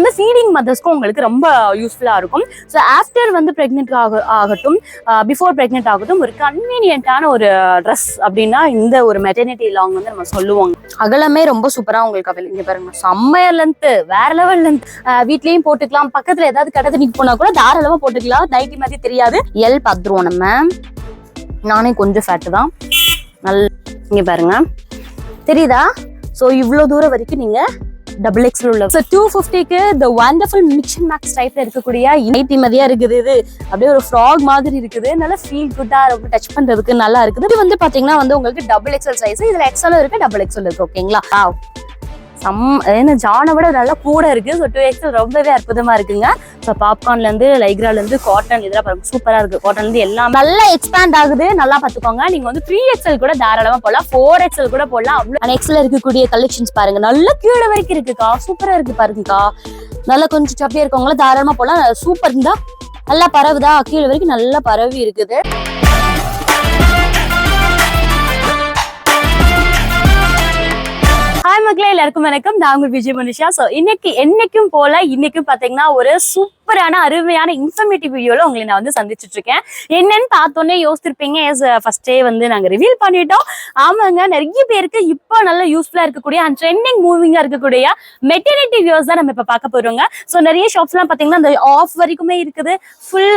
வந்து ஃபீடிங் மதர்ஸ்க்கும் உங்களுக்கு ரொம்ப யூஸ்ஃபுல்லாக இருக்கும். ஸோ ஆஃப்டர் வந்து ப்ரெக்னென்ட் ஆக ஆகட்டும் பிஃபோர் ப்ரெக்னென்ட் ஆகட்டும் ஒரு கன்வீனியன்ட்டான ஒரு ட்ரெஸ் அப்படின்னா இந்த ஒரு மெட்டர்னிட்டி லாங் வந்து நம்ம சொல்லுவாங்க. அகலமே ரொம்ப சூப்பராக உங்களுக்கு available. இங்கே பாருங்க செம்மைய லென்த்து வேற லெவல் லென்த் வீட்லேயும் போட்டுக்கலாம் பக்கத்தில் ஏதாவது கடை தண்ணிக்கு போனால் கூட தாராளமாக போட்டுக்கலாம். நைட்டி மாதிரி தெரியாது. எல் பார்த்துருவோம் நம்ம. நானே கொஞ்சம் ஃபேட்டு தான். நல் இங்கே பாருங்க. தெரியுதா? ஸோ இவ்வளோ தூரம் வரைக்கும் நீங்கள் டபுள் எக்ஸ்எல் உள்ள. ஸோ டூ ஃபிஃப்டிக்கு த வண்டர்ஃபுல் மிக்சன் மேக்ஸ் டைப்ல இருக்கக்கூடிய நைட்டி மதியா இருக்குது இது. அப்படியே ஒரு ஃப்ராக் மாதிரி இருக்குது. நல்லா ஃபீல் குட்டா ரொம்ப டச் பண்றதுக்கு நல்லா இருக்குது. இது வந்து பாத்தீங்கன்னா வந்து உங்களுக்கு டபுள் எக்ஸ்எல் சைஸ் இதுல எக்ஸ்எல் இருக்கு டபுள் எக்ஸ்எல் இருக்கு ஓகேங்களா சம் ஏன்னா ஜானை விட நல்லா கூட இருக்குது ஸோ டூ எக்ஸ்எல் ரொம்பவே அற்புதமாக இருக்குங்க. ஸோ பாப்கார்ன்லேருந்து லைக்ராலேருந்து காட்டன் இதெல்லாம் பாருங்க சூப்பராக இருக்குது காட்டன்லேருந்து எல்லாம் நல்லா எக்ஸ்பேண்ட் ஆகுது. நல்லா பார்த்துக்கோங்க. நீங்கள் வந்து த்ரீ எக்ஸ்எல் கூட தாராளமாக போடலாம். ஃபோர் எக்ஸ்எல் கூட போடலாம். அவ்வளோ நெக்ஸ்டில் இருக்கக்கூடிய கலெக்ஷன்ஸ் பாருங்க. நல்லா கீழே வரைக்கும் இருக்குக்கா. சூப்பராக இருக்குது பாருங்கக்கா. நல்லா கொஞ்சம் சப்பியாக இருக்கவங்களாம் தாராளமாக போடலாம். சூப்பர் இருந்தால் நல்லா பரவுதா? கீழே வரைக்கும் நல்லா பரவி இருக்குது. ஹாய் மக்களே எல்லாருக்கும் வணக்கம். நான் உங்க விஜய் மனுஷா. ஸோ இன்னைக்கு என்னைக்கும் போல இன்னைக்கும் பாத்தீங்கன்னா ஒரு சூப்பரான அருமையான இன்ஃபர்மேட்டிவ் வீடியோல உங்களை நான் வந்து சந்திச்சுட்டு இருக்கேன் என்னன்னு பார்த்தோன்னே யோசிச்சிருப்பீங்க எஸ் ஃபர்ஸ்டே வந்து நாங்கள் ரிவீல் பண்ணிட்டோம். ஆமாங்க நிறைய பேருக்கு இப்போ நல்ல யூஸ்ஃபுல்லாக இருக்கக்கூடிய அண்ட் ட்ரெண்டிங் மூவிங்காக இருக்கக்கூடிய மெட்டர்னிட்டி வியூஸ் தான் நம்ம இப்போ பார்க்க போறோங்க. ஸோ நிறைய ஷாப்ஸ்லாம் பார்த்தீங்கன்னா அந்த ஆஃப் வரைக்குமே இருக்குது. ஃபுல்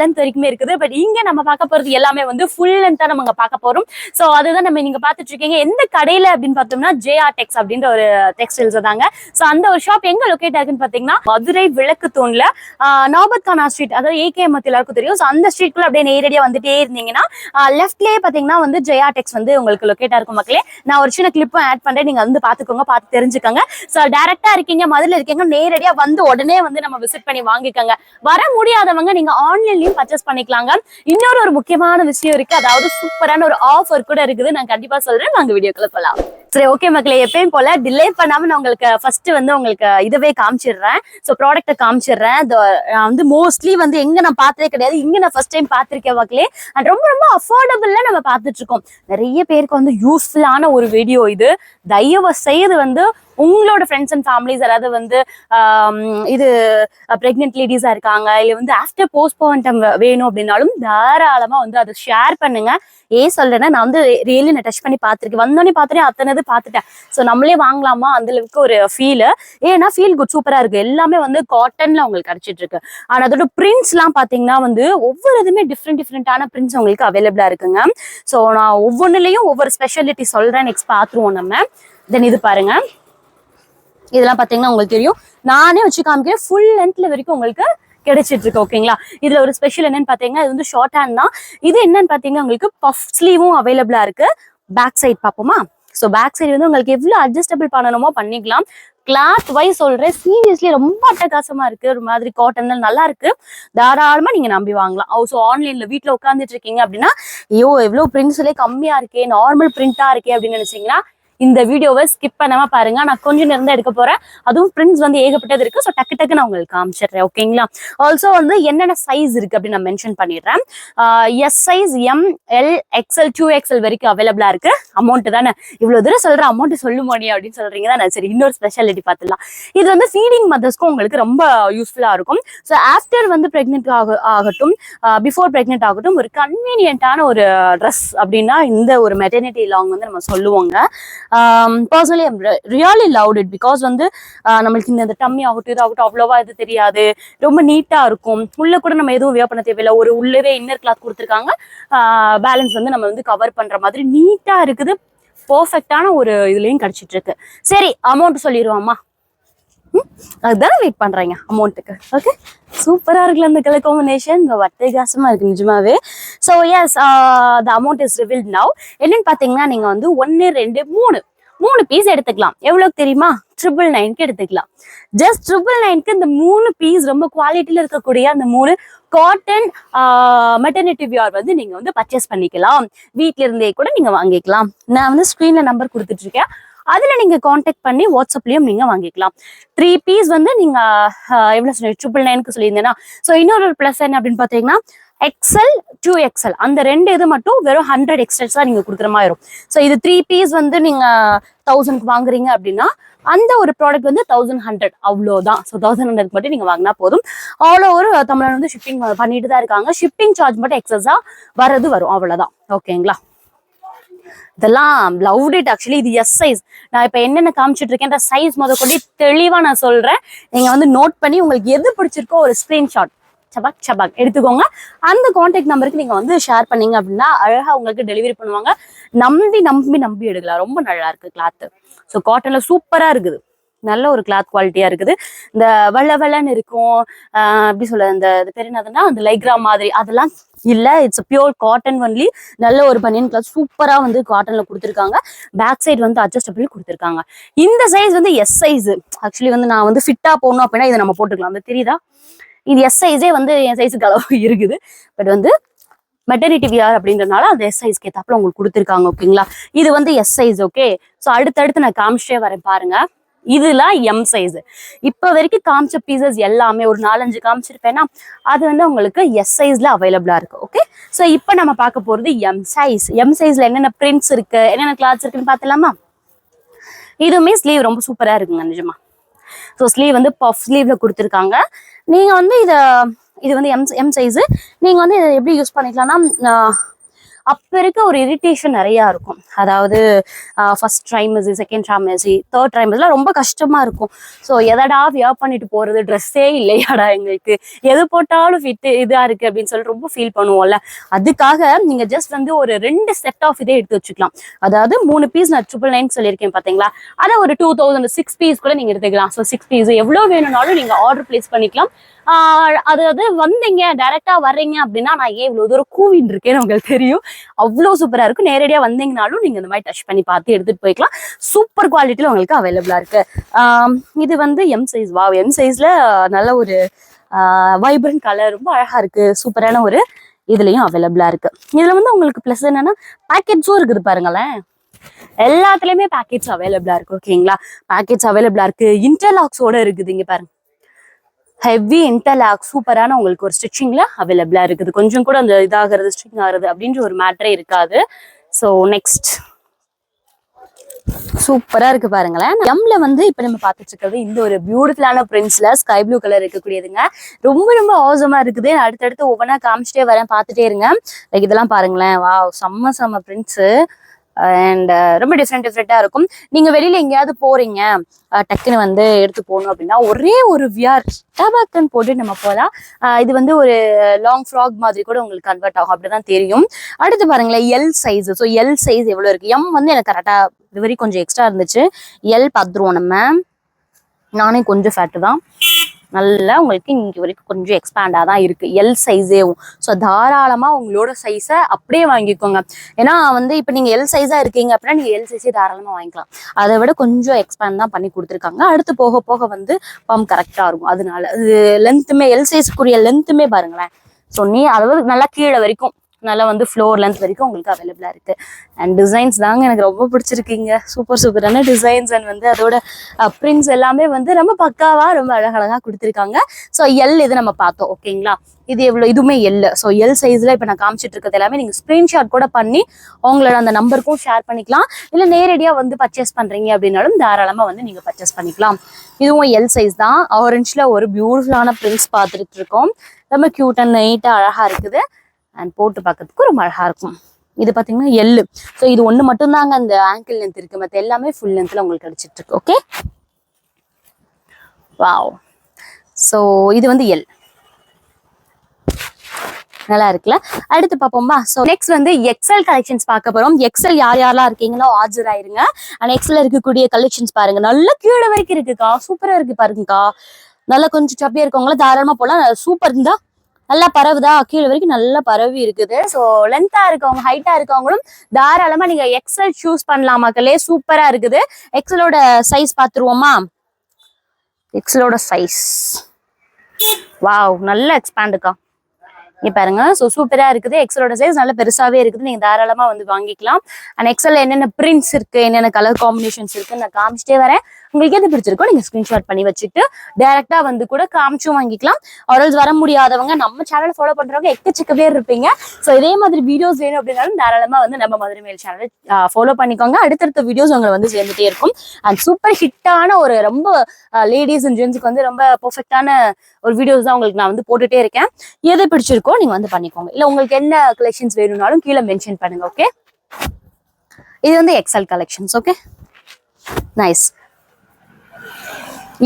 லென்த் வரைக்குமே இருக்குது. பட் இங்கே நம்ம பார்க்க போறது எல்லாமே வந்து ஃபுல் லென்த்தாக நம்ம இங்க பார்க்க போகிறோம் ஸோ அதுதான் நம்ம நீங்க பார்த்துட்டு இருக்கீங்க எந்த கடையில அப்படின்னு பார்த்தோம்னா ஜேஆர் டெக்ஸ் அப்படின்ற ஒரு டெக்ஸ்டைல்ஸ் தாங்க. ஸோ அந்த ஒரு ஷாப் எங்க லொக்கேட் ஆகுன்னு பார்த்தீங்கன்னா மதுரை விளக்கு தூண்ல நாபத் கானா ஸ்ட்ரீட் அதாவது ஏகே மத்தி எல்லாருக்கும் தெரியும். ஸோ அந்த ஸ்ட்ரீட்குள்ள அப்படியே நேரடியாக வந்துட்டே இருந்தீங்கன்னா லெஃப்ட்லேயே பார்த்தீங்கன்னா வந்து ஜெயா டெக்ஸ் வந்து உங்களுக்கு லொக்கேட்டாக இருக்கும் மக்களே. நான் ஒரு சின்ன கிளிப்பும் ஆட் பண்றேன். நீங்க வந்து பார்த்துக்கோங்க பார்த்து தெரிஞ்சுக்கோங்க. ஸோ டேரக்டா இருக்கீங்க மதுரில் இருக்கீங்க நேரடியாக வந்து உடனே வந்து நம்ம விசிட் பண்ணி வாங்கிக்கோங்க. வர முடியாதவங்க நீங்க ஆன்லைன்லயும் பர்ச்சேஸ் பண்ணிக்கலாங்க. இன்னொரு ஒரு முக்கியமான விஷயம் இருக்கு. அதாவது சூப்பரான ஒரு ஆஃபர் கூட இருக்குது. நான் கண்டிப்பா சொல்றேன். நாங்கள் வீடியோக்குள்ள போகலாம் சரி ஓகே மக்களே எப்பயும் போல டிலே பண்ணாம நான் உங்களுக்கு ஃபர்ஸ்ட் வந்து உங்களுக்கு இதுவே காமிச்சிடுறேன். ஸோ ப்ராடக்ட்டை காமிச்சிடுறேன். நான் வந்து மோஸ்ட்லி வந்து எங்க நான் பார்த்ததே கிடையாது. இங்க நான் ஃபர்ஸ்ட் டைம் பார்த்துருக்கேன் மக்களே. அண்ட் ரொம்ப ரொம்ப அஃபோர்டபுள்ல நம்ம பார்த்துட்டு இருக்கோம். நிறைய பேருக்கு வந்து யூஸ்ஃபுல்லான ஒரு வீடியோ இது. தயவு செய்து வந்து உங்களோட ஃப்ரெண்ட்ஸ் அண்ட் ஃபேமிலிஸ் யாராவது வந்து இது ப்ரெக்னென்ட் லேடிஸாக இருக்காங்க இல்லை வந்து ஆஃப்டர் போஸ்ட்போன்டம் வேணும் அப்படின்னாலும் தாராளமாக வந்து அதை ஷேர் பண்ணுங்க. ஏன் சொல்றேன்னா நான் வந்து ரியலி நான் டச் பண்ணி பார்த்துருக்கேன். வந்தோடனே பார்த்துட்டு அத்தனை இது பார்த்துட்டேன். ஸோ நம்மளே வாங்கலாமா? அந்த அளவுக்கு ஒரு ஃபீலு ஏன்னா ஃபீல் குட் சூப்பராக இருக்கு. எல்லாமே வந்து காட்டன்ல உங்களுக்கு கிடைச்சிட்டு இருக்கு. ஆனால் அதோட பிரிண்ட்ஸ்லாம் பார்த்தீங்கன்னா வந்து ஒவ்வொரு இதுவுமே டிஃப்ரெண்ட் டிஃப்ரெண்ட்டான பிரிண்ட்ஸ் உங்களுக்கு அவைலபிளாக இருக்குங்க. ஸோ நான் ஒவ்வொன்றுலையும் ஒவ்வொரு ஸ்பெஷாலிட்டி சொல்கிறேன் நெக்ஸ்ட் பார்த்துருவோம் நம்ம. தென் இது பாருங்கள் இதெல்லாம் பார்த்தீங்கன்னா உங்களுக்கு தெரியும். நானே வச்சு காமிக்கிறேன். ஃபுல் லென்த்ல வரைக்கும் உங்களுக்கு கிடைச்சிட்டு இருக்கு ஓகேங்களா இதுல ஒரு ஸ்பெஷல் என்னன்னு பாத்தீங்கன்னா இது வந்து ஷார்ட் ஹேண்ட் தான். இது என்னன்னு பாத்தீங்கன்னா உங்களுக்கு பஃப் ஸ்லீவும் அவைலபிளா இருக்கு. பேக் சைட் பார்ப்போமா? ஸோ பேக் சைடு வந்து உங்களுக்கு எவ்வளோ அட்ஜஸ்டபிள் பண்ணணுமோ பண்ணிக்கலாம். கிளாத் வைஸ் சொல்றேன். சீரியஸ்லி ரொம்ப அட்டகாசமா இருக்கு. ஒரு மாதிரி காட்டன் நல்லா இருக்கு. தாராளமா நீங்க நம்பி வாங்கலாம். Oh, ஸோ ஆன்லைன்ல வீட்டில் உட்காந்துட்டு இருக்கீங்க அப்படின்னா ஐயோ எவ்வளவு பிரிண்ட்ஸ்லேயே கம்மியா இருக்கே நார்மல் பிரிண்டா இருக்கே அப்படின்னு நினைச்சீங்கன்னா இந்த வீடியோவை ஸ்கிப் பண்ணாம பாருங்க. நான் கொஞ்சம் நேரம் தான் எடுக்க போறேன். அதுவும் பிரிண்ட்ஸ் வந்து ஏகப்பட்டது இருக்கு. ஸோ டக்கு டக்கு நான் உங்களுக்கு காமிச்சிடுறேன். ஓகேங்களா ஆல்சோ வந்து என்னென்ன சைஸ் இருக்கு அப்படின்னு நான் மென்ஷன் பண்ணிடுறேன். S size M L XL two XL வரைக்கும் அவைலபிளா இருக்கு. அமௌண்ட் தானே? இவ்வளவு தூரம் சொல்ற அமௌண்ட் சொல்லுமோனி அப்படின்னு சொல்றீங்க தான் சரி இன்னொரு ஸ்பெஷாலிட்டி பார்த்துலாம் இது வந்து ஃபீடிங் மதர்ஸ்க்கும் உங்களுக்கு ரொம்ப யூஸ்ஃபுல்லா இருக்கும். ஸோ ஆஃப்டர் வந்து ப்ரெக்னென்ட் ஆக ஆகட்டும் பிஃபோர் ப்ரெக்னென்ட் ஆகட்டும் ஒரு கன்வீனியன்ட்டான ஒரு ட்ரெஸ் அப்படின்னா இந்த ஒரு மெட்டர்னிட்டி லாங் வந்து நம்ம சொல்லுவோங்க. Personally really love it because வந்து நம்மளுக்கு இந்த டம்மி ஆகட்டும் இது ஆகட்டும் அவ்வளோவா இது தெரியாது. ரொம்ப நீட்டாக இருக்கும். உள்ளே கூட நம்ம எதுவும் வியர் பண்ண தேவையில்லை. ஒரு உள்ளவே இன்னர் கிளாத் கொடுத்துருக்காங்க. பேலன்ஸ் வந்து நம்ம வந்து கவர் பண்ற மாதிரி நீட்டாக இருக்குது. பர்ஃபெக்டான ஒரு இதுலேயும் கிடச்சிட்ருக்கு சரி அமௌண்ட் சொல்லிடுவோம்மா அதுதானே வெயிட் பண்றீங்க அமௌண்ட்டுக்கு ஓகே சூப்பரா இருக்குல்ல அந்த கலர் காம்பினேஷன் வட்டகாசமா இருக்கு நிஜமாவே. So as the amount is revealed now என்னன்னு பாத்தீங்கன்னா நீங்க வந்து ஒன்னு ரெண்டு மூணு. மூணு பீஸ் எடுத்துக்கலாம். எவ்வளவு தெரியுமா? ட்ரிபிள் நைன்க்கு எடுத்துக்கலாம். ஜஸ்ட் ட்ரிபிள் நைன்க்கு இந்த மூணு பீஸ் ரொம்ப குவாலிட்டியில இருக்கக்கூடிய அந்த மூணு காட்டன் மெட்டர்னிட்டி வியர் வந்து நீங்க வந்து பர்ச்சேஸ் பண்ணிக்கலாம். வீட்ல இருந்தே கூட நீங்க வாங்கிக்கலாம். நான் வந்து ஸ்க்ரீனில் நம்பர் கொடுத்துட்டு இருக்கேன். அதுல நீங்க காண்டாக்ட் பண்ணி வாட்ஸ்அப்லயும் நீங்க வாங்கிக்கலாம். த்ரீ பீஸ் வந்து நீங்க ஆஹ், எவ்வளவு சொல்லி ட்ரிபிள் நைனுக்கு சொல்லியிருந்தேன்னா. ஸோ இன்னொரு ப்ளஸ் என்ன அப்படின்னு பார்த்தீங்கன்னா எக்ஸல் டூ எக்ஸல் அந்த ரெண்டு இது மட்டும் வெறும் ஹண்ட்ரட் எக்ஸ்ட்ரா தான் நீங்கள் கொடுக்குற மாதிரி இருக்கும் ஸோ இது த்ரீ பீஸ் வந்து நீங்கள் தௌசண்ட்க்கு வாங்குறீங்க அப்படின்னா அந்த ஒரு ப்ராடக்ட் வந்து தௌசண்ட் ஹண்ட்ரட் அவ்வளோதான் ஸோ தௌசண்ட் ஹண்ட்ரட் மட்டும் நீங்கள் வாங்கினா போதும். ஆல் ஓவர் தமிழ்நாடு வந்து ஷிப்பிங் பண்ணிட்டு தான் இருக்காங்க. ஷிப்பிங் சார்ஜ் மட்டும் எக்ஸஸாக வரது வரும். அவ்வளோதான் ஓகேங்களா இதெல்லாம் லவ் இட் ஆக்சுவலி இது எஸ் சைஸ் நான் இப்போ என்னென்ன காமிச்சிட்டு இருக்கேன் சைஸ் முத கொண்டு தெளிவா நான் சொல்றேன். நீங்க வந்து நோட் பண்ணி உங்களுக்கு எது பிடிச்சிருக்கோ ஒரு ஸ்க்ரீன்ஷாட் சபாக் சபாக் எடுத்துக்கோங்க. அந்த காண்டாக்ட் நம்பருக்கு நீங்க வந்து ஷேர் பண்ணீங்க அப்படின்னா அழகா உங்களுக்கு டெலிவரி பண்ணுவாங்க. நம்பி நம்பி நம்பி எடுக்கலாம். ரொம்ப நல்லா இருக்கு கிளாத் ஸோ காட்டன்ல சூப்பரா இருக்குது. நல்ல ஒரு கிளாத் குவாலிட்டியா இருக்குது. இந்த வெள்ள வெள்ளன்னு இருக்கும். எப்படி சொல்ல இந்த இது பேர் என்னதுன்னா அந்த லைக்ரா மாதிரி. அதெல்லாம் இல்ல. இட்ஸ் பியூர் காட்டன் ஒன்லி நல்ல ஒரு பனியன் கிளாத் சூப்பரா வந்து காட்டன்ல கொடுத்துருக்காங்க. பேக் சைடு வந்து அட்ஜஸ்டபிள் கொடுத்துருக்காங்க. இந்த சைஸ் வந்து எஸ் சைஸ் ஆக்சுவலி வந்து நான் வந்து ஃபிட்டா போகணும் அப்படின்னா இதை நம்ம போட்டுக்கலாம். அந்த தெரியுதா? இது எஸ் சைஸே வந்து என் சைஸுக்கு அளவு இருக்குது. பட் வந்து மெட்டர்னிட்டி விஆர் அப்படின்றனால அந்த எஸ் சைஸ்க்கு ஏத்தாப்புல உங்களுக்கு கொடுத்துருக்காங்க ஓகேங்களா இது வந்து எஸ் சைஸ் ஓகே ஸோ அடுத்தடுத்து நான் காமிச்சே வரேன் பாருங்க. இதுலாம் எம் சைஸ் இப்போ வரைக்கும் காமிச்ச பீசஸ் எல்லாமே ஒரு நாலஞ்சு காமிச்சிருப்பேன்னா அது வந்து உங்களுக்கு எஸ் சைஸ்ல அவைலபிளா இருக்கு ஓகே ஸோ இப்போ நம்ம பார்க்க போறது எம் சைஸ் எம் சைஸ்ல என்னென்ன பிரிண்ட்ஸ் இருக்கு என்னென்ன கிளாத்ஸ் இருக்குன்னு பார்த்தலாமா இதுவுமே ஸ்லீவ் ரொம்ப சூப்பரா இருக்குங்க நிஜமா. ஸோ ஸ்லீவ் வந்து பஃப் ஸ்லீவ்ல கொடுத்துருக்காங்க. நீங்க வந்து இத இது வந்து எம் எம் சைஸ் நீங்க வந்து இதை எப்படி யூஸ் பண்ணிக்கலாம்னா அப்போ இருக்க ஒரு இரிட்டேஷன் நிறையா இருக்கும். அதாவது first trimester second trimester third ட்ரைமஸ்லாம் ரொம்ப கஷ்டமா இருக்கும். ஸோ எதடா வியர் பண்ணிட்டு போறது? ட்ரெஸ்ஸே இல்லையாடா எங்களுக்கு. எது போட்டாலும் ஃபிட்டு இதா இருக்கு அப்படின்னு சொல்லி ரொம்ப ஃபீல் பண்ணுவோம்ல. அதுக்காக நீங்க ஜஸ்ட் வந்து ஒரு ரெண்டு செட் ஆஃப் இதே எடுத்து வச்சுக்கலாம். அதாவது மூணு பீஸ் நான் ட்ரிபிள் நைன் சொல்லியிருக்கேன் பார்த்தீங்களா அதை ஒரு டூ தௌசண்ட் சிக்ஸ் பீஸ் கூட நீங்கள் எடுத்துக்கலாம். ஸோ சிக்ஸ் பீஸ் எவ்வளோ வேணும்னாலும் நீங்க ஆர்டர் பிளேஸ் பண்ணிக்கலாம். அது அதாவது வந்தீங்க டைரக்டா வர்றீங்க அப்படின்னா நான் ஏன் இவ்வளவு தூரம் கூவின்னு இருக்கேன்னு உங்களுக்கு தெரியும். அவ்வளோ சூப்பரா இருக்கும் நேரடியா வந்தீங்கனாலும் நீங்க இந்த மாதிரி டச் பண்ணி பார்த்து எடுத்துட்டு போய்க்கலாம். சூப்பர் குவாலிட்டியில உங்களுக்கு அவைலபிளா இருக்கு. இது வந்து எம் சைஸ் வா எம் சைஸ்ல நல்ல ஒரு வைப்ரண்ட் கலர் ரொம்ப அழகா இருக்கு. சூப்பரான ஒரு இதுலயும் அவைலபிளா இருக்கு. இதுல வந்து உங்களுக்கு ப்ளஸ் என்னன்னா பேக்கெட்ஸும் இருக்குது பாருங்களேன். எல்லாத்துலயுமே பேக்கெட்ஸ் அவைலபிளா இருக்கு ஓகேங்களா பேக்கெட்ஸ் அவைலபிளா இருக்கு. இன்டர்லாக்ஸோட இருக்குது இங்க பாருங்க. ஹெவி இன்டர்லாக் சூப்பரான உங்களுக்கு ஒரு ஸ்டிச்சிங்ல அவைலபிளா இருக்குது. கொஞ்சம் கூட அந்த இதாகிறது ஸ்டிச்சிங் ஆகுறது அப்படின்ற ஒரு மேட்டரே இருக்காது. ஸோ நெக்ஸ்ட் சூப்பரா இருக்கு பாருங்களேன். எம்ல வந்து இப்ப நம்ம பாத்துட்டு இருக்கிறது இந்த ஒரு பியூட்டிஃபுல்லான பிரிண்ட்ஸ்ல ஸ்கை ப்ளூ கலர் இருக்கக்கூடியதுங்க. ரொம்ப ரொம்ப ஆசமா இருக்குது. அடுத்தடுத்து ஒவ்வொன்றா காமிச்சிட்டே வரேன் பார்த்துட்டே இருங்க. லைக் இதெல்லாம் பாருங்களேன். வா செம்ம செம்ம பிரிண்ட்ஸ் அண்ட் uh, ரொம்ப டிஃப்ரெண்ட் டிஃப்ரெண்ட்டாக இருக்கும். நீங்கள் வெளியில் எங்கேயாவது போகிறீங்க uh, டக்குன்னு வந்து எடுத்து போகணும் அப்படின்னா ஒரே ஒரு வியார் டபாக்குன்னு போட்டு நம்ம போகலாம். Uh, இது வந்து ஒரு லாங் ஃப்ராக் மாதிரி கூட உங்களுக்கு கன்வெர்ட் ஆகும். அப்படிதான் தெரியும். அடுத்து பாருங்களேன் L size so L size எவ்வளோ இருக்குது எம் வந்து எனக்கு கரெக்டாக இது வரைக்கும் கொஞ்சம் எக்ஸ்ட்ரா இருந்துச்சு. எல் பார்த்துருவோம் நம்ம. நானே கொஞ்சம் ஃபேட்டு தான். நல்லா உங்களுக்கு இங்கே வரைக்கும் கொஞ்சம் எக்ஸ்பேண்டாக தான் இருக்கு. எல் சைஸேவும் ஸோ தாராளமாக உங்களோட சைஸை அப்படியே வாங்கிக்கோங்க. ஏன்னா வந்து இப்போ நீங்கள் எல் சைஸாக இருக்கீங்க அப்படின்னா நீங்கள் எல் சைஸே தாராளமாக வாங்கிக்கலாம். அதை விட கொஞ்சம் எக்ஸ்பேண்ட் தான் பண்ணி கொடுத்துருக்காங்க. அடுத்து போக போக வந்து பம்ப் கரெக்டாக இருக்கும். அதனால அது லென்த்துமே எல் சைஸ்க்குரிய லென்த்துமே பாருங்களேன். ஸோ நீ அதாவது நல்லா கீழே வரைக்கும். நல்லா வந்து ஃப்ளோர் லென்த் வரைக்கும் உங்களுக்கு அவைலபிளாக இருக்குது அண்ட் டிசைன்ஸ் தாங்க எனக்கு ரொம்ப பிடிச்சிருக்கீங்க. சூப்பர் சூப்பரான டிசைன்ஸ் அண்ட் வந்து அதோட பிரிண்ட்ஸ் எல்லாமே வந்து ரொம்ப பக்காவாக ரொம்ப அழகழகாக கொடுத்துருக்காங்க. ஸோ எல் இது நம்ம பார்த்தோம் ஓகேங்களா இது எவ்வளோ இதுவுமே எல் ஸோ எல் சைஸில் இப்போ நான் காமிச்சிட்டு இருக்கிறது எல்லாமே நீங்கள் ஸ்க்ரீன்ஷாட் கூட பண்ணி உங்களோட அந்த நம்பருக்கும் ஷேர் பண்ணிக்கலாம். இல்லை நேரடியாக வந்து பர்ச்சேஸ் பண்ணுறீங்க அப்படின்னாலும் தாராளமாக வந்து நீங்கள் பர்ச்சேஸ் பண்ணிக்கலாம். இதுவும் எல் சைஸ் தான். ஆரஞ்சில் ஒரு பியூட்டிஃபுல்லான பிரிண்ட்ஸ் பார்த்துட்டு இருக்கோம். ரொம்ப க்யூட் அண்ட் நைட்டாக அழகாக இருக்குது. அண்ட் போட்டு பார்க்கறதுக்கு ரொம்ப அழகாக இருக்கும். இது பார்த்தீங்கன்னா எள்ளு ஸோ இது ஒன்று மட்டும்தாங்க அந்த ஆங்கிள் லென்த் இருக்கு. மற்ற எல்லாமே ஃபுல் லென்த்தில் உங்களுக்கு கிடைச்சிட்டு இருக்கு ஓகே வாவ் ஸோ இது வந்து எல் நல்லா இருக்குல்ல? அடுத்து பார்ப்போமா ஸோ நெக்ஸ்ட் வந்து எக்ஸல் கலெக்ஷன்ஸ் பார்க்க போறோம். எக்ஸல் யார் யாரெல்லாம் இருக்கீங்களோ ஆஜர் ஆயிருங்க. அண்ட் எக்ஸல் இருக்கக்கூடிய கலெக்ஷன்ஸ் பாருங்க. நல்ல கீழே வரைக்கும் இருக்குக்கா. சூப்பராக இருக்கு பாருங்கக்கா. நல்லா கொஞ்சம் சப்பியா இருக்கவங்கள தாராளமா போகலாம் சூப்பர் இருந்தா நல்லா பரவுதா? கீழே வரைக்கும் நல்லா பரவி இருக்குது. ஸோ லென்த்தா இருக்கவங்க ஹைட்டா இருக்கவங்களும் தாராளமா நீங்க எக்ஸல் சூஸ் பண்ணலாம் மக்களே. சூப்பரா இருக்குது. எக்ஸலோட சைஸ் பார்த்துருவோமா? எக்ஸலோட சைஸ் வாவ் நல்ல எக்ஸ்பேண்டுக்கா இங்கே பாருங்க. ஸோ சூப்பராக இருக்குது. எக்ஸலோட சைஸ் நல்லா பெருசாகவே இருக்குது. நீங்கள் தாராளமாக வந்து வாங்கிக்கலாம். அண்ட் எக்ஸல்ல என்னென்ன பிரிண்ட்ஸ் இருக்குது என்னென்ன கலர் காம்பினேஷன்ஸ் இருக்குன்னு நான் காமிச்சிட்டே வரேன். உங்களுக்கு எது பிடிச்சிருக்கோ நீங்க ஸ்கிரீன்ஷாட் பண்ணி வச்சுட்டு டைரக்டா வந்து கூட காமிச்சும் வாங்கிக்கலாம். ஆரல்ஸ் வர முடியாதவங்க நம்ம சேனல் ஃபாலோ பண்றவங்க எக்கச்சக்க பேர் இருப்பீங்க. ஸோ இதே மாதிரி வீடியோஸ் வேணும் அப்படின்னாலும் தாராளமா வந்து நம்ம மதுரை மேல் சேனலை ஃபாலோ பண்ணிக்கோங்க. அடுத்தடுத்த வீடியோஸ் உங்களை வந்து சேர்ந்துட்டே இருக்கும். அண்ட் சூப்பர் ஹிட்டான ஒரு ரொம்ப லேடிஸ் அண்ட் ஜென்ஸுக்கு வந்து ரொம்ப பெர்ஃபெக்டான ஒரு வீடியோஸ் தான் உங்களுக்கு நான் வந்து போட்டுட்டே இருக்கேன். எது பிடிச்சிருக்கோ நீங்க வந்து பண்ணிக்கோங்க. இல்ல உங்களுக்கு என்ன கலெக்ஷன்ஸ் வேணும்னாலும் கீழே மென்ஷன் பண்ணுங்க ஓகே இது வந்து எக்ஸல் கலெக்ஷன்ஸ் ஓகே நைஸ்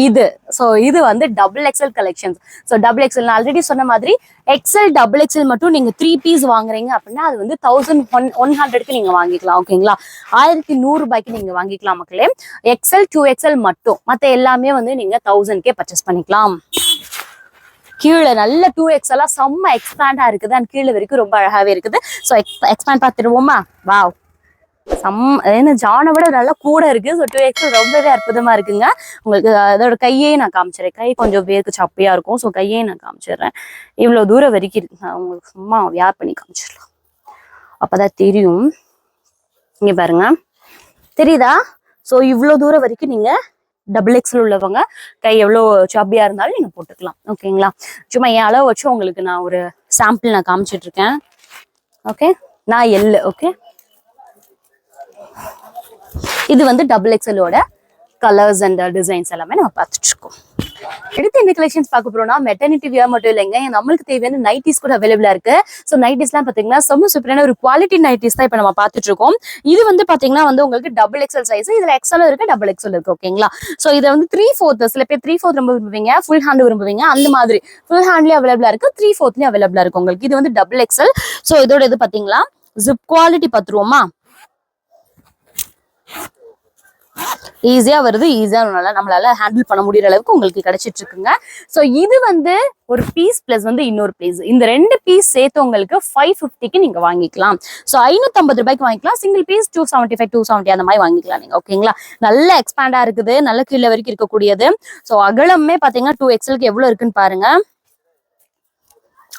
இது. ஸோ இது வந்து double XL collections so double XL நான் ஆல்ரெடி சொன்ன மாதிரி எக்ஸல் டபுள் எக்ஸல் மட்டும் நீங்க த்ரீ பீஸ் வாங்குறீங்க அப்படின்னா அது வந்து தௌசண்ட் ஒன் ஒன் ஹண்ட்ரட்க்கு நீங்க வாங்கிக்கலாம் ஓகேங்களா ஆயிரத்தி நூறுரூபாய்க்கு நீங்கள் நீங்க வாங்கிக்கலாம் மக்களே. எக்ஸல் டூ எக்ஸல் மட்டும். மற்ற எல்லாமே வந்து நீங்க தௌசண்ட்கே பர்ச்சேஸ் பண்ணிக்கலாம். கீழே நல்ல டூ எக்ஸ் எல்லாம் செம்ம எக்ஸ்பேண்டா இருக்குது. அண்ட் கீழே வரைக்கும் ரொம்ப அழகாவே இருக்குது. ஸோ எக்ஸ்பேண்ட் பார்த்துருவோமா வாவ் சம் ஏன்னா ஜானை விட நல்லா கூட இருக்கு. ஸோ டூ எக்ஸ் ரொம்பவே அற்புதமா இருக்குங்க. உங்களுக்கு அதோட கையே நான் காமிச்சிடுறேன் கை கொஞ்சம் பேருக்கு சப்பையா இருக்கும். ஸோ கையே நான் காமிச்சிடுறேன் இவ்வளோ தூரம் வரைக்கும் இருக்கு. நான் உங்களுக்கு சும்மா வியார் பண்ணி காமிச்சிடலாம். அப்பதான் தெரியும். இங்க பாருங்க. தெரியுதா? ஸோ இவ்வளோ தூரம் வரைக்கும் நீங்க டபுள் எக்ஸல் உள்ளவங்க கை எவ்வளோ சப்பியாக இருந்தாலும் நீங்க போட்டுக்கலாம். ஓகேங்களா சும்மா என் அளவு வச்சு உங்களுக்கு நான் ஒரு சாம்பிள் நான் காமிச்சிட்டு இருக்கேன். ஓகே நான் எல்லு ஓகே இது வந்து டபுள் எக்ஸலோட கலர்ஸ் அண்ட் டிசைன்ஸ் எல்லாமே நம்ம பார்த்துட்டு இருக்கோம் அடுத்து என்ன கலெக்ஷன்ஸ் பார்க்க போறோம்னா மெட்டர்னிட்டி வியர் மட்டும் இல்லைங்க. நம்மளுக்கு தேவையான நைட்டிஸ் கூட அவைலபிளா இருக்கு. ஸோ நைட்டிஸ்லாம் பாத்தீங்கன்னா செம்ம சூப்பரான ஒரு குவாலிட்டி நைட்டிஸ் தான் இப்போ நம்ம பார்த்துட்டு இருக்கோம் இது வந்து பாத்தீங்கன்னா வந்து உங்களுக்கு டபுள் எக்ஸல் சைஸ் இதுல எக்ஸலும் இருக்கு டபுள் எக்ஸல் இருக்கு ஓகேங்களா ஸோ இதை வந்து த்ரீ ஃபோர்த் சில பேர் த்ரீ ஃபோர்த் ரொம்ப விரும்புவீங்க ஃபுல் ஹேண்ட் விரும்புவீங்க. அந்த மாதிரி ஃபுல் ஹேண்ட்லயும் அவைலபிளா இருக்கு த்ரீ ஃபோர்த்லயும் அவைலபிளா இருக்கு உங்களுக்கு. இது வந்து டபுள் எக்ஸல் ஸோ இதோட இது பாத்தீங்களா? ஜிப் குவாலிட்டி பத்துருவோமா? ஈஸியா வருது ஈஸியா நம்மளால ஹேண்டில் பண்ண முடியற அளவுக்கு உங்களுக்கு கிடைச்சிட்டு இருக்குங்க ஸோ இது வந்து ஒரு பீஸ் பிளஸ் வந்து இன்னொரு பீஸ் இந்த ரெண்டு பீஸ் சேர்த்து உங்களுக்கு ஃபைவ் ஃபிஃப்டிக்கு நீங்க வாங்கிக்கலாம். ஸோ ஐநூத்தம்பது ரூபாய்க்கு வாங்கிக்கலாம். Single piece two seventy five two seventy அந்த மாதிரி வாங்கிக்கலாம் நீங்க ஓகேங்களா நல்ல எக்ஸ்பேண்டா இருக்குது நல்ல கீழே வரைக்கும் இருக்கக்கூடியது. ஸோ அகலமே பாத்தீங்கன்னா டூ எக்ஸலுக்கு எவ்வளவு இருக்குன்னு பாருங்க.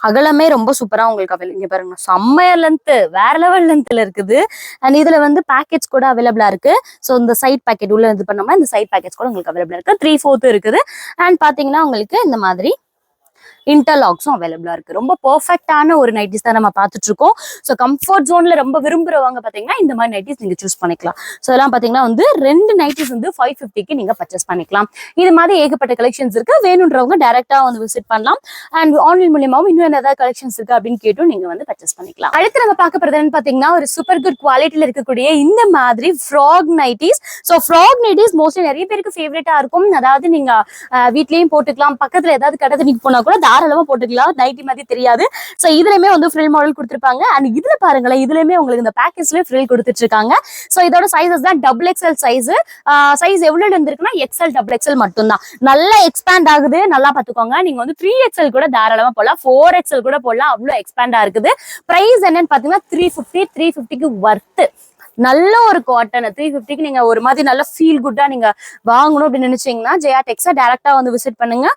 அகலமே ரொம்ப சூப்பரா உங்களுக்கு அவைலபிள் இங்க பாருங்க செம்மையா லென்த் வேற லெவல் லென்த்ல இருக்குது. அண்ட் இதுல வந்து பேக்கெட்ஸ் கூட அவைலபிளா இருக்கு. ஸோ இந்த சைட் பேக்கெட் உள்ள இது பண்ணோம்னா இந்த சைட் பேக்கெட்ஸ் கூட உங்களுக்கு அவைலபிளா இருக்கு. த்ரீ ஃபோர்த்து இருக்குது. அண்ட் பாத்தீங்கன்னா உங்களுக்கு இந்த மாதிரி இன்டர்லாக்ஸும் அவைலபிளா இருக்கு. ரொம்ப பர்ஃபெக்டான ஒரு நைட்டிஸ் தான் நம்ம பார்த்துட்டு இருக்கோம். ஸோ கம்ஃபர்ட் ஜோன்ல ரொம்ப விரும்புறவங்க பாத்தீங்கன்னா இந்த மாதிரி நைட்டிஸ் நீங்க சூஸ் பண்ணிக்கலாம். ஸோ இதெல்லாம் பாத்தீங்கன்னா வந்து ரெண்டு நைட்டிஸ் வந்து ஃபைவ் ஃபிஃப்டிக்கு நீங்க பர்ச்சேஸ் பண்ணிக்கலாம். இது மாதிரி ஏகப்பட்ட கலெக்ஷன்ஸ் இருக்கு. வேணுன்றவங்க டேரெக்டாக வந்து விசிட் பண்ணலாம். அண்ட் ஆன்லைன் மூலியமாவும் இன்னும் என்ன ஏதாவது கலெக்ஷன்ஸ் இருக்கு அப்படின்னு கேட்டும் நீங்க வந்து பர்ச்சேஸ் பண்ணிக்கலாம். அடுத்து நம்ம பார்க்க போகிறதுன்னு பார்த்தீங்கன்னா பாத்தீங்கன்னா ஒரு சூப்பர் குட் குவாலிட்டியில இருக்கக்கூடிய இந்த மாதிரி frock nighties so frock nighties mostly நிறைய பேருக்கு ஃபேவரட்டாக இருக்கும். அதாவது நீங்க வீட்லேயும் வீட்லயும் போட்டுக்கலாம். பக்கத்துல ஏதாவது கடை தண்ணிக்கு போனா கூட தாராளமா போட்டுக்கலாம். நைட்டி மாதிரி தெரியாது. ஸோ இதுலயுமே வந்து ஃப்ரில் மாடல் கொடுத்துருப்பாங்க. அண்ட் இதுல பாருங்களேன் இதுலயுமே உங்களுக்கு இந்த பேக்கேஜ்ல ஃப்ரில் கொடுத்துட்டு இருக்காங்க ஸோ இதோட சைஸஸ் தான் டபுள் எக்ஸ்எல் சைஸ் சைஸ் எவ்வளவு இருந்திருக்குன்னா எக்ஸ்எல் டபுள் எக்ஸ்எல் மட்டும்தான். நல்லா எக்ஸ்பேண்ட் ஆகுது. நல்லா பாத்துக்கோங்க நீங்க வந்து த்ரீ எக்ஸ்எல் கூட தாராளமா போடலாம். ஃபோர் எக்ஸ்எல் கூட போடலாம். அவ்வளவு எக்ஸ்பேண்டா இருக்குது. பிரைஸ் என்னன்னு பாத்தீங்கன்னா த்ரீ ஃபிஃப்டி த்ரீ ஃபிஃப்டிக்கு ஒர்த்து நல்ல ஒரு காட்டன் த்ரீ ஃபிஃப்டிக்கு நீங்க ஒரு மாதிரி நல்ல ஃபீல் குட்டா நீங்க வாங்கணும் அப்படின்னு நினைச்சீங்கன்னா ஜெயா டெக்ஸா டேரக்டா வந்து விசிட் பண்ணுங்க.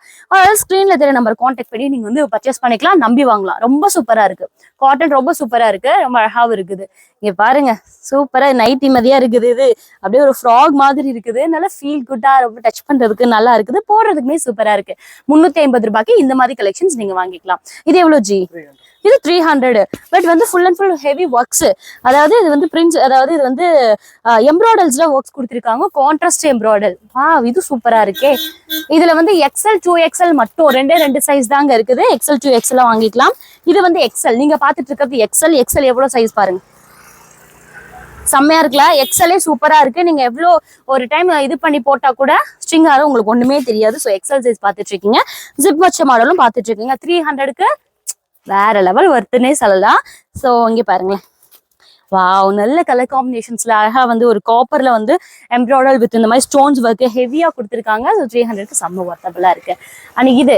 ஸ்கிரீன்ல தெரிய நம்பர் கான்டாக்ட் பண்ணி நீங்க வந்து பர்ச்சேஸ் பண்ணிக்கலாம் நம்பி வாங்கலாம். ரொம்ப சூப்பரா இருக்கு. காட்டன் ரொம்ப சூப்பரா இருக்கு. ரொம்ப அழகாவும் இருக்குது. இங்க பாருங்க சூப்பரா நைட்டி மதியா இருக்குது இது. அப்படியே ஒரு ஃப்ராக் மாதிரி இருக்குது. நல்லா ஃபீல் குட்டா ரொம்ப டச் பண்றதுக்கு நல்லா இருக்குது. போடுறதுக்குமே சூப்பரா இருக்கு. முன்னூத்தி ஐம்பது ரூபாய்க்கு இந்த மாதிரி கலெக்ஷன்ஸ் நீங்க வாங்கிக்கலாம். இது எவ்வளவு ஜி இது த்ரீ ஹண்ட்ரடு பட் வந்து full and full heavy works அதாவது இது வந்து பிரிண்ட் அதாவது இது வந்து எம்ப்ராய்டல்ஸ்ல ஒர்க்ஸ் கொடுத்துருக்காங்க. கான்ட்ராஸ்ட் எம்ப்ராய்டல் வா இது சூப்பரா இருக்கே. இதுல வந்து எக்ஸல் டூ எக்ஸல் மட்டும் ரெண்டே ரெண்டு சைஸ் தாங்க இருக்குது. எக்ஸல் டூ எக்ஸல் வாங்கிக்கலாம். இது வந்து எக்ஸல் நீங்க பாத்துட்டு இருக்கிறது எக்ஸல் எக்ஸல் எவ்வளவு சைஸ் பாருங்க. செம்மையா இருக்குல்ல? எக்ஸலே சூப்பரா இருக்கு. நீங்க எவ்வளோ ஒரு டைம் இது பண்ணி போட்டா கூட ஸ்ட்ரிங் ஆகும் உங்களுக்கு ஒண்ணுமே தெரியாது. ஸோ எக்ஸல் சைஸ் பார்த்துட்டு இருக்கீங்க. ஜிப் வச்ச மாடலும் பார்த்துட்டு இருக்கீங்க. த்ரீ ஹண்ட்ரடுக்கு வேற லெவல் ஒர்த்துன்னே சொல்லலாம். ஸோ இங்கே பாருங்களேன். வாவ் நல்ல கலர் காம்பினேஷன்ஸ்ல அழகா வந்து ஒரு காப்பர்ல வந்து எம்ப்ராய்டர் வித் இந்த மாதிரி ஸ்டோன்ஸ் ஒர்க் ஹெவியா கொடுத்துருக்காங்க. ஸோ த்ரீ ஹண்ட்ரட்க்கு செம்ம ஒர்த்தபிளா இருக்கு. அண்ட் இது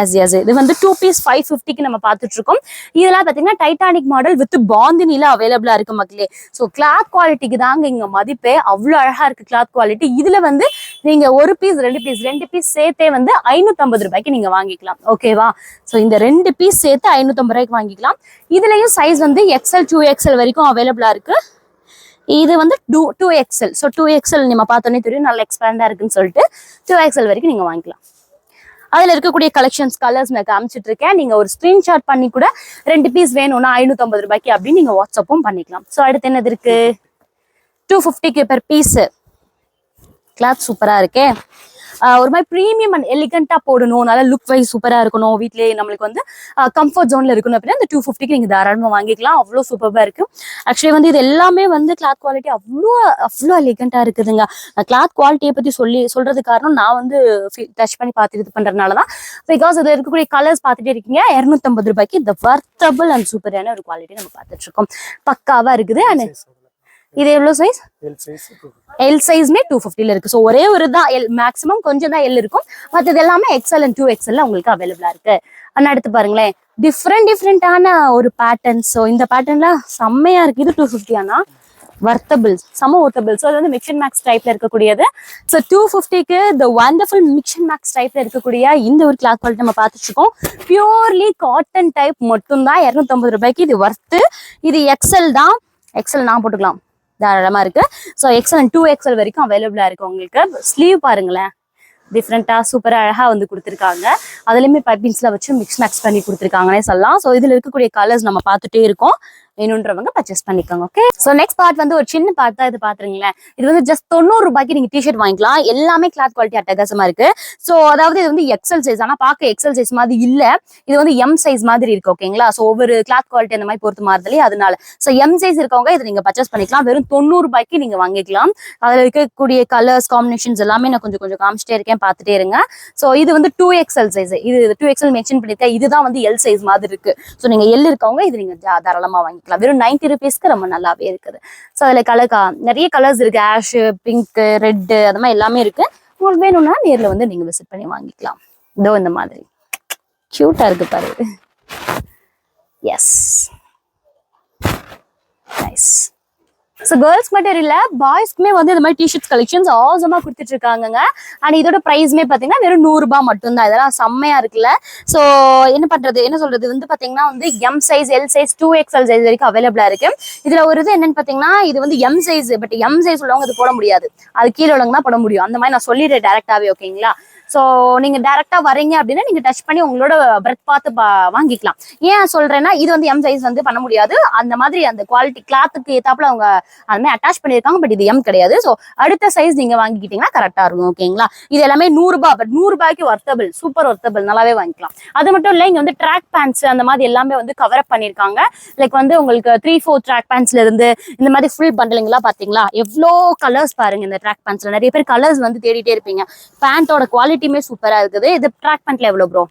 எஸ் எஸ் இது வந்து டூ பீஸ் ஃபைவ் ஃபிஃப்டிக்கு நம்ம பார்த்துட்டு இருக்கோம் இதெல்லாம் பார்த்தீங்கன்னா டைட்டானிக் மாடல் வித் பாந்தினில அவைலபிளா இருக்கு மக்களே. ஸோ கிளாத் குவாலிட்டிக்கு தாங்க இங்க மதிப்பே. அவ்வளோ அழகா இருக்கு கிளாத் குவாலிட்டி இதுல வந்து நீங்க ஒரு பீஸ் ரெண்டு பீஸ் ரெண்டு பீஸ் சேர்த்தே வந்து ஐநூத்தம்பது ரூபாய்க்கு நீங்க வாங்கிக்கலாம். ஓகேவா ஸோ இந்த ரெண்டு பீஸ் சேர்த்து ஐநூத்தம்பது ரூபாய்க்கு வாங்கிக்கலாம். இதுலயும் சைஸ் வந்து எக்ஸ்எல் டூ எக்ஸ்எல் வரைக்கும் அவைலபிளாக இருக்கு. இது வந்து two two XL so two XL நம்ம பார்த்தோன்னே தெரியும். நல்ல எக்ஸ்பேண்டாக இருக்குன்னு சொல்லிட்டு டூ எக்ஸ்எல் வரைக்கும் நீங்கள் வாங்கிக்கலாம். அதில் இருக்கக்கூடிய கலெக்ஷன்ஸ் கலர்ஸ் நான் காமிச்சிட்டு இருக்கேன். நீங்கள் ஒரு ஸ்க்ரீன்ஷாட் பண்ணி கூட ரெண்டு பீஸ் வேணும்னா ஐநூற்றம்பது ரூபாய்க்கு அப்படின்னு நீங்கள் வாட்ஸ்அப்பும் பண்ணிக்கலாம். ஸோ அடுத்து என்னது இருக்கு? டூ ஃபிஃப்டிக்கு பெர் பீஸு கிளாத் சூப்பராக இருக்கே. ஒரு மாதிரி ப்ரீமியம் அண்ட் எலிகண்டா போடணும். நல்லா லுக் வைஸ் சூப்பரா இருக்கணும். வீட்லயே நம்மளுக்கு வந்து கம்ஃபர்ட் ஜோன்ல இருக்கணும் அப்படின்னா அந்த டூ ஃபிஃப்டிக்கு நீங்க தாராளமா வாங்கிக்கலாம். அவ்வளோ சூப்பரா இருக்கு. ஆக்சுவலி வந்து இது எல்லாமே வந்து கிளாத் குவாலிட்டி அவ்வளோ அவ்வளோ எலிகண்டா இருக்குதுங்க. கிளாத் குவாலிட்டியை பத்தி சொல்லி சொல்றது காரணம் நான் வந்து டச் பண்ணி பார்த்துட்டு இது பண்றதுனால தான். பிகாஸ் இதுல இருக்கக்கூடிய கலர்ஸ் பார்த்துட்டே இருக்கீங்க. இரநூத்தம்பது ரூபாய்க்கு இந்த வர்த்தபிள் அண்ட் சூப்பரான ஒரு குவாலிட்டி நம்ம பார்த்துட்டு இருக்கோம். பக்காவா இருக்குது. அண்ட் இது எவ்வளோ சைஸ் எல் சைஸ்மே டூ ஃபிஃப்டில இருக்கு. ஸோ ஒரே ஒரு தான் எல் மேக்ஸிமம் கொஞ்சம் தான் எல் இருக்கும். மற்றது எல்லாமே எக்ஸ்எல் அண்ட் டூ எக்ஸ்எல்ல உங்களுக்கு அவைலபிளா இருக்கு. அண்ணா அடுத்து பாருங்களேன். டிஃப்ரெண்ட் டிஃப்ரெண்டான ஒரு பேட்டர்ன் ஸோ இந்த பேட்டர்ன்லாம் செம்மையா இருக்கு. இது டூ ஃபிஃப்டியானா வர்த்தபிள் சம ஒர்த்தபிள் ஸோ அது வந்து மிக்சன் மேக்ஸ் டைப்ல இருக்கக்கூடியது. ஸோ டூ ஃபிஃப்டிக்கு த வண்டர்ஃபுல் மிக்சன் மேக்ஸ் டைப்ல இருக்கக்கூடிய இந்த ஒரு கிளாத் குவாலிட்டி நம்ம பார்த்துட்டு இருக்கோம். பியூர்லி காட்டன் டைப் மட்டும்தான். இரநூத்தம்பது ரூபாய்க்கு இது வர்த்து இது எக்ஸல் தான். எக்ஸல் நான் போட்டுக்கலாம். தாராளமா இருக்கு. ஸோ எக்ஸல் டூ எக்ஸல் வரைக்கும் அவைலபிளா இருக்கு உங்களுக்கு. ஸ்லீவ் பாருங்களேன். டிஃப்ரெண்டா சூப்பராக அழகா வந்து கொடுத்துருக்காங்க. அதுலயுமே பைப்பிங்ஸில் வச்சு மிக்ஸ் மேக்ஸ் பண்ணி கொடுத்துருக்காங்கன்னே சொல்லலாம். ஸோ இதுல இருக்கக்கூடிய கலர்ஸ் நம்ம பார்த்துட்டே இருக்கோம். வேணுன்றவங்க பர்ச்சேஸ் பண்ணிக்கோங்க ஓகே ஸோ நெக்ஸ்ட் பார்ட் வந்து ஒரு சின்ன பார்ட் தான் இது பாத்துருங்களேன். இது வந்து ஜஸ்ட் தொண்ணூறு ரூபாய்க்கு நீங்க டிஷர்ட் வாங்கிக்கலாம். எல்லாமே கிளாத் குவாலிட்டி அட்டகாசமா இருக்கு. ஸோ அதாவது இது வந்து எக்ஸல் சைஸ் ஆனா பார்க்க எக்ஸல் சைஸ் மாதிரி இல்ல. இது வந்து எம் சைஸ் மாதிரி இருக்கு ஓகேங்களா ஸோ ஒவ்வொரு கிளாத் குவாலிட்டி அந்த மாதிரி பொறுத்து மாறுதலே அதனால. ஸோ எம் சைஸ் இருக்கவங்க இதை நீங்க பர்ச்சேஸ் பண்ணிக்கலாம். வெறும் தொண்ணூறு ரூபாய்க்கு நீங்க வாங்கிக்கலாம். அதுல இருக்கக்கூடிய கலர்ஸ் காம்பினேஷன்ஸ் எல்லாமே நான் கொஞ்சம் கொஞ்சம் காமிச்சிட்டே இருக்கேன். பார்த்துட்டே இருங்க. ஸோ இது வந்து டூ எக்ஸ்எல் சைஸ் இது டூ எக்ஸ்எல் மென்ஷன் பண்ணிருக்கேன். இதுதான் வந்து எல் சைஸ் மாதிரி இருக்கு. ஸோ நீங்க எல் இருக்கவங்க இது நீங்க தாராளமா வாங்கிக்கலாம். வெறும் நைன்டி ருபீஸ்க்கு ரொம்ப நல்லாவே இருக்குது. ஸோ அதில் கலர் நிறைய கலர்ஸ் இருக்குது ஆஷு பிங்க்கு ரெட்டு அது மாதிரி எல்லாமே இருக்குது உங்களுக்கு வேணும்னா நேரில் வந்து நீங்கள் விசிட் பண்ணி வாங்கிக்கலாம். இதோ இந்த மாதிரி. க்யூட்டாக இருக்குது பாரு. எஸ் நைஸ் ஸோ கேர்ள்ஸ் மட்டும் இல்லை பாய்ஸ்க்குமே வந்து இந்த மாதிரி டிஷர்ட்ஸ் கலெக்ஷன்ஸ் ஆசமாக கொடுத்துட்டு இருக்காங்கங்க அண்ட் இதோட ப்ரைஸ்மே பார்த்தீங்கன்னா வெறும் நூறு ரூபாய் மட்டும்தான். இதெல்லாம் செம்மையா இருக்குல்ல. ஸோ என்ன பண்றது? என்ன சொல்றது? வந்து பாத்தீங்கன்னா வந்து M size L size two XL size வரைக்கும் அவைலபிளா இருக்கு. இதுல ஒரு இது என்னன்னு பாத்தீங்கன்னா இது வந்து M size but M size உள்ளவங்க இது போட முடியாது. அது கீழே உள்ளவங்க தான் போட முடியும். அந்த மாதிரி நான் சொல்லிடுறேன் டேரெக்டாகவே ஓகேங்களா ஸோ நீங்கள் டேரெக்டாக வரீங்க அப்படின்னா நீங்கள் டச் பண்ணி உங்களோட பிரெத் பார்த்து பா- வாங்கிக்கலாம். ஏன் சொல்றேன்னா இது வந்து எம் சைஸ் வந்து பண்ண முடியாது. அந்த மாதிரி அந்த குவாலிட்டி கிளாத்துக்கு ஏத்தாப்புல அவங்க அந்த மாதிரி அட்டாச் பண்ணியிருக்காங்க பட் இது எம் கிடையாது. ஸோ அடுத்த சைஸ் நீங்கள் வாங்கிக்கிட்டீங்கன்னா கரெக்டாக இருக்கும் ஓகேங்களா இது எல்லாமே நூறுரூபா பட் நூறுரூபாய்க்கு ஒர்த்தபிள் சூப்பர் ஒர்த்தபிள் நல்லாவே வாங்கிக்கலாம். அது மட்டும் இல்லை இங்கே வந்து ட்ராக் பேண்ட்ஸ் அந்த மாதிரி எல்லாமே வந்து கவர் அப் பண்ணியிருக்காங்க. லைக் வந்து உங்களுக்கு த்ரீ ஃபோர் ட்ராக் பேண்ட்ஸ்ல இருந்து இந்த மாதிரி ஃபுல் பண்டலிங்லாம் பார்த்தீங்களா எவ்வளோ கலர்ஸ் பாருங்க இந்த ட்ராக் பேண்ட்ஸ்ல நிறைய பேர் கலர்ஸ் வந்து தேடிட்டே இருப்பீங்க. பேண்டோட குவாலிட்டியுமே சூப்பரா இருக்குது. இது ட்ராக் பேண்ட்ல எவ்வளவு ப்ரோ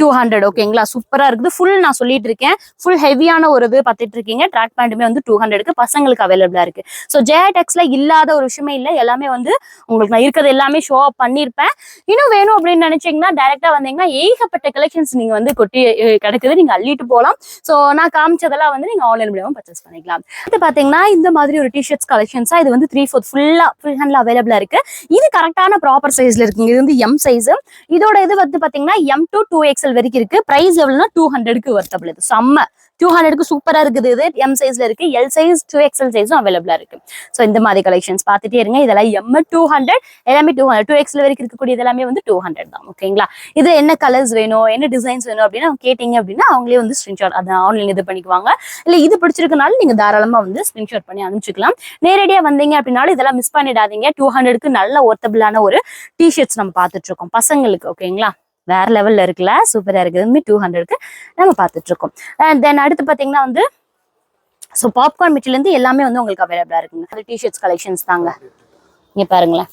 டூ ஹண்ட்ரட் ஓகேங்களா சூப்பரா இருக்குது. ஃபுல் நான் சொல்லிட்டு இருக்கேன். ஃபுல் ஹெவியான ஒரு இது பார்த்துட்டு இருக்கீங்க. ட்ராக் பேண்ட்டுமே வந்து டூ ஹண்ட்ரடுக்கு பசங்களுக்கு அவைலபிளா இருக்கு. ஸோ ஜேடெக்ஸ்ல இல்லாத ஒரு விஷயமே இல்லை. எல்லாமே வந்து உங்களுக்கு நான் இருக்கிறது எல்லாமே ஷோ அப் பண்ணியிருப்பேன் இன்னும் வேணும் அப்படின்னு நினைச்சீங்கன்னா டைரக்டா வந்தீங்கன்னா ஏகப்பட்ட கலெக்ஷன்ஸ் நீங்க வந்து கொட்டி கிடைக்குது கிடக்குது. நீங்க அள்ளிட்டு போகலாம். ஸோ நான் காமிச்சதெல்லாம் வந்து நீங்க ஆன்லைன் மூலியமா பர்ச்சேஸ் பண்ணிக்கலாம். அடுத்து பாத்தீங்கன்னா இந்த மாதிரி ஒரு டிஷர்ட்ஸ் கலெக்ஷன்ஸா இது வந்து த்ரீ ஃபோர்த் ஃபுல்லா ஃபுல் ஹேண்ட்ல அவைலபிளா இருக்கு. இது கரெக்டான ப்ராப்பர் சைஸ்ல இருக்குங்க. இது வந்து எம் சைஸ் இதோட இது வந்து பாத்தீங்கன்னா எம் டூ டூ எக்ஸ்எல் வரைக்கும் இருக்கு. பிரைஸ் எவ்வளவுனா டூ ஹண்ட்ரடுக்கு வர்த்தபிள் இது. செம்ம. டூ ஹண்ட்ரடுக்கு சூப்பரா இருக்குது இது. எம் சைஸ்ல இருக்கு. எல் சைஸ் டூ எக்ஸ்எல் சைஸும் அவைலபிளா இருக்கு. ஸோ இந்த மாதிரி கலெக்ஷன்ஸ் பார்த்துட்டே இருங்க. இதெல்லாம் எம் டூ ஹண்ட்ரட் எல்லாமே டூ ஹண்ட்ரட் டூ எக்ஸ்எல் வரைக்கும் இருக்கக்கூடிய எல்லாமே வந்து டூ ஹண்ட்ரட் தான். ஓகேங்களா இது என்ன கலர்ஸ் வேணும்? என்ன டிசைன்ஸ் வேணும்? அப்படின்னு அவங்க கேட்டீங்க அப்படின்னா அவங்களே வந்து ஸ்கிரீன்ஷாட் அதை ஆன்லைன் இது பண்ணிக்குவாங்க. இல்ல இது பிடிச்சிருக்கனால நீங்க தாராளமா வந்து ஸ்கிரீன்ஷாட் பண்ணி அனுப்பிச்சுக்கலாம். நேரடியா வந்தீங்க அப்படின்னாலும் இதெல்லாம் மிஸ் பண்ணிடாதீங்க. டூ ஹண்ட்ரடுக்கு நல்ல ஒர்த்தபிளான ஒரு டிஷர்ட்ஸ் நம்ம பார்த்துட்டு இருக்கோம். பசங்களுக்கு ஓகேங்களா வேற லெவல்ல இருக்குல்ல? சூப்பரா இருக்குது டூ ஹண்ட்ரடுக்கு நம்ம பார்த்துட்டு இருக்கோம் அண்ட் தென் அடுத்து பாத்தீங்கன்னா வந்து ஸோ பாப்கார்ன் மிட்டிலேருந்து எல்லாமே வந்து உங்களுக்கு அவைலபிளா இருக்குங்க. அது டிஷர்ட்ஸ் கலெக்ஷன்ஸ் தாங்க. இங்கே பாருங்களேன்.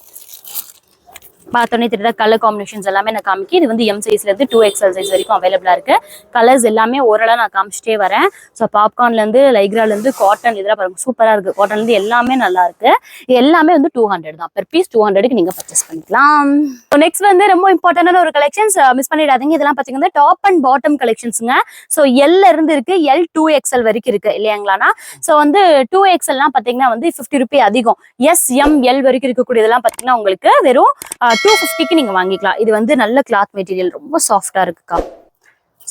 பார்த்தோன்னே தெரியுதா? கலர் காம்பினேஷன்ஸ் எல்லாமே நான் காமிக்கி இது வந்து எம் சைஸ்லேருந்து டூ எக்ஸ்எல் சைஸ் வரைக்கும் அவைலபிளாக இருக்கு. கலர்ஸ் எல்லாமே ஓரளவு நான் காமிச்சிட்டே வரேன். ஸோ பாப்கார்ன்லேருந்து லைக்ராலேருந்து காட்டன் இதெல்லாம் பாருங்க சூப்பராக இருக்குது காட்டன்லேருந்து எல்லாமே நல்லா இருக்கு. இது எல்லாமே வந்து டூ ஹண்ட்ரட் தான். பெர் பீஸ் டூ ஹண்ட்ரடுக்கு நீங்கள் பர்ச்சேஸ் பண்ணிக்கலாம். ஸோ நெக்ஸ்ட் வந்து ரொம்ப இம்பார்ட்டன்டான ஒரு கலெக்ஷன்ஸ் மிஸ் பண்ணிடாதீங்க. இதெல்லாம் பார்த்தீங்கன்னா டாப் அண்ட் பாட்டம் கலெக்ஷன்ஸுங்க ஸோ எல்ல இருந்து இருக்கு எல் டூ எக்ஸ்எல் வரைக்கும் இருக்கு இல்லையாங்களாண்ணா ஸோ வந்து டூ எக்ஸ்எல்லாம் பார்த்தீங்கன்னா வந்து ஃபிஃப்டி ருபி அதிகம். எஸ் எம் எல் வரைக்கும் இருக்கக்கூடியதெல்லாம் பார்த்தீங்கன்னா உங்களுக்கு வெறும் டூ ஃபிஃப்டிக்கு நீங்க வாங்கிக்கலாம். இது வந்து நல்ல கிளாத் மெட்டீரியல் ரொம்ப சாஃப்டா இருக்குக்கா.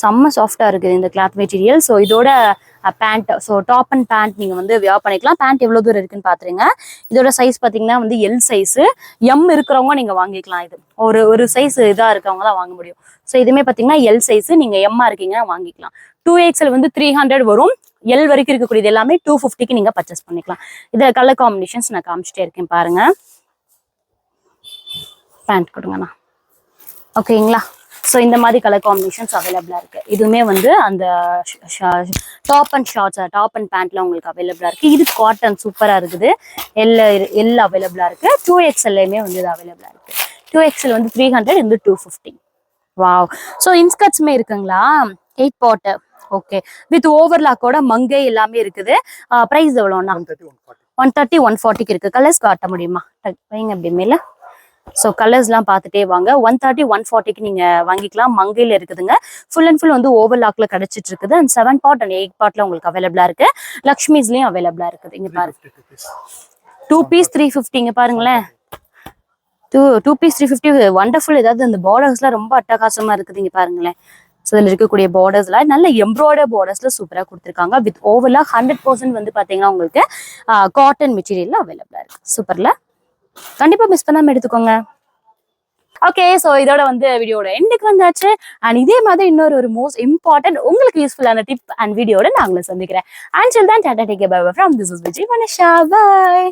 செம்ம சாஃப்டா இருக்குது இந்த கிளாத் மெட்டீரியல் ஸோ இதோட pant so top and pant நீங்கள் வந்து வியா பண்ணிக்கலாம். பேண்ட் எவ்வளோ தூரம் இருக்குன்னு பார்த்துருங்க இதோட சைஸ் பார்த்தீங்கன்னா வந்து எல் சைஸு எம் இருக்கிறவங்க நீங்கள் வாங்கிக்கலாம் இது. ஒரு ஒரு சைஸ் இதாக இருக்கவங்க தான் வாங்க முடியும். ஸோ இதுவுமே பார்த்தீங்கன்னா எல் சைஸு நீங்கள் எம்மா இருக்கீங்கன்னா வாங்கிக்கலாம். டூ எக்ஸ்எல் வந்து த்ரீ ஹண்ட்ரட் வரும். எல் வரைக்கும் இருக்கக்கூடியது எல்லாமே டூ ஃபிஃப்டிக்கு நீங்கள் பர்ச்சேஸ் பண்ணிக்கலாம். இதில் கலர் காம்பினேஷன்ஸ் நான் காமிச்சிட்டே இருக்கேன் பாருங்க. பேண்ட் கொடுங்கண்ணா ஓகேங்களா? ஸோ இந்த மாதிரி கலர் காம்பினேஷன்ஸ் அவைலபிளாக இருக்கு. இதுவுமே வந்து அந்த top and shorts top and பேண்ட்ல உங்களுக்கு அவைலபிளாக இருக்கு. இது காட்டன் சூப்பராக இருக்குது. எல்லா எல்லாம் அவைலபிளாக இருக்கு. டூ எக்ஸ்எல்லையுமே வந்து இது அவைலபிளாக இருக்கு. டூ எக்ஸ்எல் வந்து த்ரீ ஹண்ட்ரட் இந்த டூ ஃபிஃப்டி வாவ் ஸோ இன்ஸ்கர்ட்ஸுமே இருக்குங்களா? எயிட் பாட்டு ஓகே வித் ஓவர்லாக்கோட மங்கை எல்லாமே இருக்குது. ப்ரைஸ் எவ்வளோண்ணா? ஒன் தேர்ட்டி ஒன் ஃபார்ட்டிக்கு இருக்கு. கலர்ஸ் காட்ட முடியுமா? வைங்க அப்படி மேல. ஸோ கலர்ஸ்லாம் பார்த்துட்டே வாங்க. ஒன் தேர்ட்டி ஒன் ஃபார்ட்டிக்கு நீங்கள் வாங்கிக்கலாம். மங்கையில இருக்குதுங்க. ஃபுல் அண்ட் ஃபுல் வந்து ஓவர்லாக்ல கிடைச்சிட்டு இருக்குது and seven part and eight பார்ட்ல உங்களுக்கு அவைலபிளா இருக்கு. லக்ஷ்மிஸ்லயும் அவைலபிளா இருக்குது. இங்க பாருங்க டூ பீஸ் த்ரீ ஃபிஃப்டிங்க பாருங்களேன். Two two piece three fifty wonderful ஏதாவது இந்த பார்டர்ஸ்லாம் ரொம்ப அட்டகாசமா இருக்குது இங்கே பாருங்களேன். ஸோ இதில் இருக்கக்கூடிய பார்டர்ஸ்லாம் நல்ல எம்ப்ராய்டர் பார்டர்ஸ்ல சூப்பராக கொடுத்துருக்காங்க. வித் ஓவர்லா ஹண்ட்ரட் பர்சன்ட் வந்து பார்த்தீங்கன்னா உங்களுக்கு காட்டன் மெட்டீரியல் அவைலபிளா இருக்கு. சூப்பர்ல கண்டிப்பா மிஸ் பண்ணாம எடுத்துக்கோங்க. ஓகே ஸோ இதோட வந்து வீடியோட எண்டுக்கு வந்தாச்சு. அண்ட் இதே மாதிரி இன்னொரு ஒரு மோஸ்ட் இம்பார்ட்டன்ட் உங்களுக்கு யூஸ்ஃபுல்லான டிப் அண்ட் வீடியோட நான் உங்களை சந்திக்கிறேன். அண்ட் தான் tata take bye from this is Vijay Manisha bye